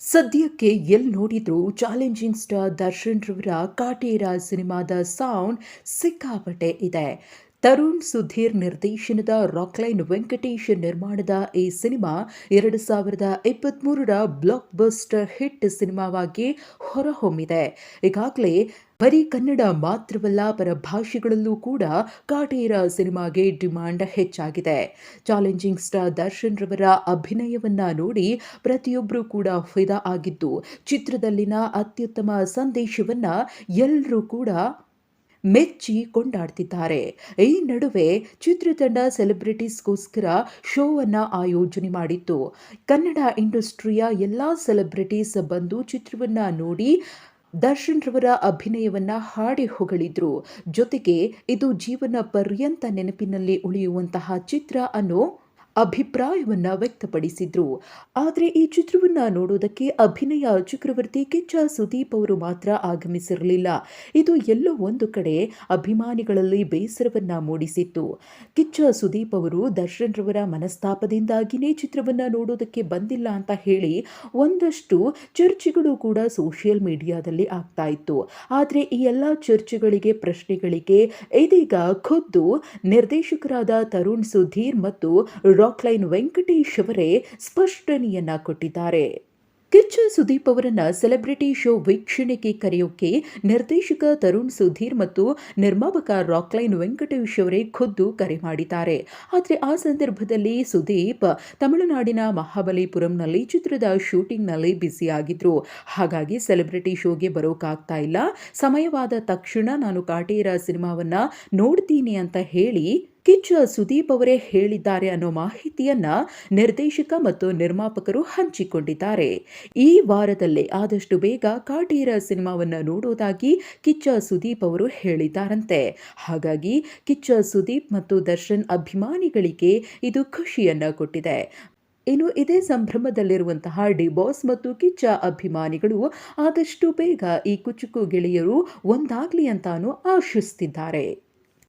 ಸದ್ಯಕ್ಕೆ ಎಲ್ಲಿ ನೋಡಿದ್ರು ಚಾಲೆಂಜಿಂಗ್ ಸ್ಟಾರ್ ದರ್ಶನ್ ರವರ ಕಾಟೇರ ಸಿನಿಮಾದ ಸೌಂಡ್ ಸಿಕ್ಕಾಪಟ್ಟೆ ಇದೆ. ತರುಣ್ ಸುಧೀರ್ ನಿರ್ದೇಶನದ ರಾಕ್ಲೈನ್ ವೆಂಕಟೇಶ್ ನಿರ್ಮಾಣದ ಈ ಸಿನಿಮಾ ಎರಡು ಸಾವಿರದ ಇಪ್ಪತ್ತ್ಮೂರರ ಬ್ಲಾಕ್ ಬಸ್ಟರ್ ಹಿಟ್ ಸಿನಿಮಾವಾಗಿ ಹೊರಹೊಮ್ಮಿದೆ. ಈಗಾಗಲೇ ಬರೀ ಕನ್ನಡ ಮಾತ್ರವಲ್ಲ ಪರ ಭಾಷೆಗಳಲ್ಲೂ ಕೂಡ ಕಾಟೇರ ಸಿನಿಮಾಗೆ ಡಿಮಾಂಡ್ ಹೆಚ್ಚಾಗಿದೆ. ಚಾಲೆಂಜಿಂಗ್ ಸ್ಟಾರ್ ದರ್ಶನ್ ರವರ ಅಭಿನಯವನ್ನ ನೋಡಿ ಪ್ರತಿಯೊಬ್ಬರೂ ಕೂಡ ಫಿದಾ ಆಗಿದ್ದು, ಚಿತ್ರದಲ್ಲಿನ ಅತ್ಯುತ್ತಮ ಸಂದೇಶವನ್ನ ಎಲ್ಲರೂ ಕೂಡ ಮೆಚ್ಚಿ ಕೊಂಡಾಡ್ತಿದ್ದಾರೆ ಈ ನಡುವೆ ಚಿತ್ರತಂಡ ಸೆಲೆಬ್ರಿಟೀಸ್ಗೋಸ್ಕರ ಶೋವನ್ನು ಆಯೋಜನೆ ಮಾಡಿತ್ತು. ಕನ್ನಡ ಇಂಡಸ್ಟ್ರಿಯ ಎಲ್ಲ ಸೆಲೆಬ್ರಿಟೀಸ್ ಬಂದು ಚಿತ್ರವನ್ನು ನೋಡಿ ದರ್ಶನ್ ರವರ ಅಭಿನಯವನ್ನ ಹಾಡಿ ಹೊಗಳಿದ್ರು. ಜೊತೆಗೆ ಇದು ಜೀವನ ಪರ್ಯಂತ ನೆನಪಿನಲ್ಲಿ ಉಳಿಯುವಂತಹ ಚಿತ್ರ ಅನ್ನೋ ಅಭಿಪ್ರಾಯವನ್ನ ವ್ಯಕ್ತಪಡಿಸಿದ್ರು. ಆದರೆ ಈ ಚಿತ್ರವನ್ನ ನೋಡೋದಕ್ಕೆ ಅಭಿನಯ ಚಕ್ರವರ್ತಿ ಕಿಚ್ಚ ಸುದೀಪ್ ಅವರು ಮಾತ್ರ ಆಗಮಿಸಿರಲಿಲ್ಲ. ಇದು ಎಲ್ಲೋ ಒಂದು ಕಡೆ ಅಭಿಮಾನಿಗಳಲ್ಲಿ ಬೇಸರವನ್ನ ಮೂಡಿಸಿತ್ತು. ಕಿಚ್ಚ ಸುದೀಪ್ ಅವರು ದರ್ಶನ್ ರವರ ಮನಸ್ತಾಪದಿಂದಾಗಿನೇ ಚಿತ್ರವನ್ನ ನೋಡೋದಕ್ಕೆ ಬಂದಿಲ್ಲ ಅಂತ ಹೇಳಿ ಒಂದಷ್ಟು ಚರ್ಚೆಗಳು ಕೂಡ ಸೋಷಿಯಲ್ ಮೀಡಿಯಾದಲ್ಲಿ ಆಗ್ತಾ ಇತ್ತು. ಆದರೆ ಈ ಎಲ್ಲ ಚರ್ಚೆಗಳಿಗೆ, ಪ್ರಶ್ನೆಗಳಿಗೆ ಇದೀಗ ಖುದ್ದು ನಿರ್ದೇಶಕರಾದ ತರುಣ್ ಸುಧೀರ್ ಮತ್ತು ರಾಕ್ಲೈನ್ ವೆಂಕಟೇಶ್ ಅವರೇ ಸ್ಪಷ್ಟನೆಯನ್ನ ಕೊಟ್ಟಿದ್ದಾರೆ. ಕಿಚ್ಚ ಸುದೀಪ್ ಅವರನ್ನ ಸೆಲೆಬ್ರಿಟಿ ಶೋ ವೀಕ್ಷಣೆಗೆ ಕರೆಯೋಕೆ ನಿರ್ದೇಶಕ ತರುಣ್ ಸುಧೀರ್ ಮತ್ತು ನಿರ್ಮಾಪಕ ರಾಕ್ಲೈನ್ ವೆಂಕಟೇಶ್ ಅವರೇ ಖುದ್ದು ಕರೆ ಮಾಡಿದ್ದಾರೆ. ಆದರೆ ಆ ಸಂದರ್ಭದಲ್ಲಿ ಸುದೀಪ್ ತಮಿಳುನಾಡಿನ ಮಹಾಬಲಿಪುರಂನಲ್ಲಿ ಚಿತ್ರದ ಶೂಟಿಂಗ್ನಲ್ಲಿ ಬ್ಯುಸಿಯಾಗಿದ್ದರು ಹಾಗಾಗಿ ಸೆಲೆಬ್ರಿಟಿ ಶೋಗೆ ಬರೋಕ್ಕಾಗ್ತಾ ಇಲ್ಲ. ಸಮಯವಾದ ತಕ್ಷಣ ನಾನು ಕಾಟೇರ ಸಿನಿಮಾವನ್ನು ನೋಡ್ತೀನಿ ಅಂತ ಹೇಳಿ ಕಿಚ್ಚ ಸುದೀಪ್ ಅವರೇ ಹೇಳಿದ್ದಾರೆ ಅನ್ನೋ ಮಾಹಿತಿಯನ್ನ ನಿರ್ದೇಶಕ ಮತ್ತು ನಿರ್ಮಾಪಕರು ಹಂಚಿಕೊಂಡಿದ್ದಾರೆ. ಈ ವಾರದಲ್ಲೇ ಆದಷ್ಟು ಬೇಗ ಕಾಟೇರ ಸಿನಿಮಾವನ್ನು ನೋಡೋದಾಗಿ ಕಿಚ್ಚ ಸುದೀಪ್ ಅವರು ಹೇಳಿದ್ದಾರಂತೆ. ಹಾಗಾಗಿ ಕಿಚ್ಚ ಸುದೀಪ್ ಮತ್ತು ದರ್ಶನ್ ಅಭಿಮಾನಿಗಳಿಗೆ ಇದು ಖುಷಿಯನ್ನ ಕೊಟ್ಟಿದೆ. ಇನ್ನು ಇದೇ ಸಂಭ್ರಮದಲ್ಲಿರುವಂತಹ ಡಿಬಾಸ್ ಮತ್ತು ಕಿಚ್ಚ ಅಭಿಮಾನಿಗಳು ಆದಷ್ಟು ಬೇಗ ಈ ಕುಚುಕು ಗೆಳೆಯರು ಒಂದಾಗ್ಲಿ ಅಂತಾನು ಆಶಿಸ್ತಿದ್ದಾರೆ.